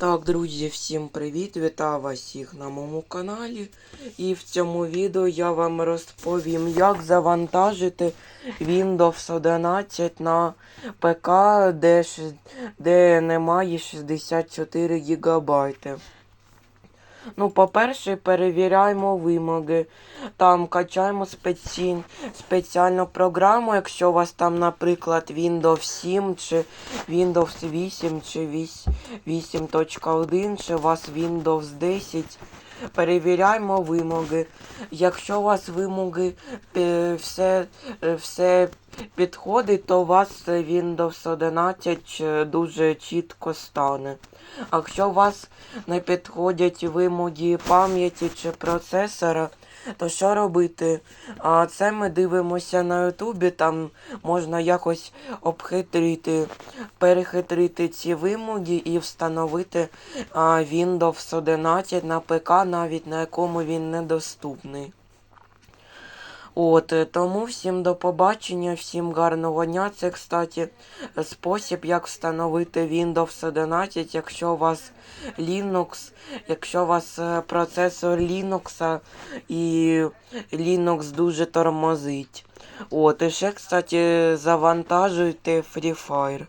Так, друзі, всім привіт! Вітаю вас всіх на моєму каналі. І в цьому відео я вам розповім, як завантажити Windows 11 на ПК, де, де немає 64 ГБ. Ну, по-перше, перевіряємо вимоги. Там качаємо спеці... спеціальну програму, якщо у вас там, наприклад, Windows 7 чи Windows 8 чи 8.1 чи у вас Windows 10. Перевіряємо вимоги. Якщо у вас вимоги е, все, е, все підходить, то у вас Windows 11 е, дуже чітко стане. А якщо у вас не підходять вимоги пам'яті чи процесора, то що робити? А це ми дивимося на Ютубі, там можна якось обхитрити, перехитрити ці вимоги і встановити Windows 11 на ПК, навіть на якому він недоступний. От, е, тому всім до побачення, всім гарного дня. Це, кстати, спосіб, як встановити Windows 11, якщо у вас Linux, якщо у вас е, процесор Linux і Linux дуже тормозить. От, і ще, кстати, завантажуйте Free Fire.